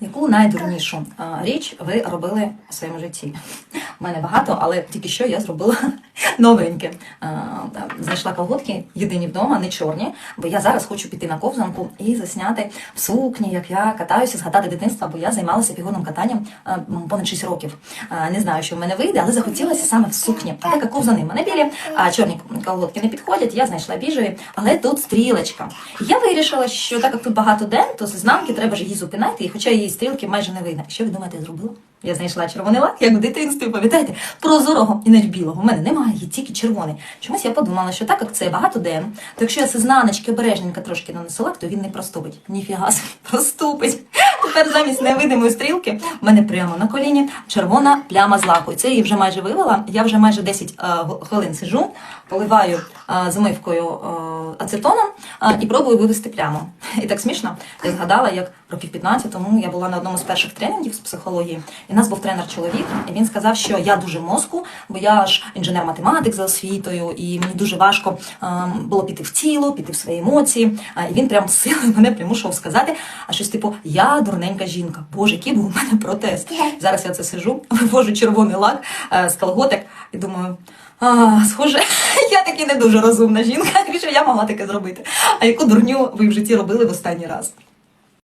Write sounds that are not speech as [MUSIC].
Яку найдурнішу річ ви робили у своєму житті? У мене багато, але тільки що я зробила [LAUGHS] новеньке. Знайшла колготки єдині вдома, не чорні, бо я зараз хочу піти на ковзанку і засняти в сукні, як я катаюся, згадати дитинство, бо я займалася фігурним катанням понад 6 років. Не знаю, що в мене вийде, але захотілося саме в сукні. А так як ковзани в мене білі, а чорні колготки не підходять, я знайшла біжеві, але тут стрілочка. Я вирішила, що так як тут багато ден, то з ізнанки треба ж її зупинати, і хоча її стрілки майже не видно. Що ви думаєте, я зробила? Я знайшла червоний лак, як в дитинстві, пам'ятаєте, прозорого і навіть білого. У мене немає, є тільки червоний. Чомусь я подумала, що так як це багато ден, то якщо я з ізнаночки обережненько трошки нанесу лак, то він не проступить. Ніфіга [LAUGHS] проступить. Замість невидимої стрілки в мене прямо на коліні червона пляма з лаку. Це її вже майже вивела. Я вже майже 10 е, хвилин сижу, поливаю е, змивкою е, ацетоном е, і пробую вивести пляму. [LAUGHS] І так смішно. Я згадала, як років 15 тому я була на одному з перших тренінгів з психології, і в нас був тренер чоловік, і він сказав, що я дуже мозку, бо я ж інженер-математик за освітою, і мені дуже важко було піти в тіло, піти в свої емоції. І він прям силою мене примушував сказати, а щось типу Я дурненька жінка. Боже, який був у мене протест. Зараз я це сижу, [LAUGHS] вивожу червоний лак з колготок і думаю. А, схоже, [LAUGHS] я таки не дуже розумна жінка, [LAUGHS] що я могла таке зробити. А яку дурню ви в житті робили в останній раз?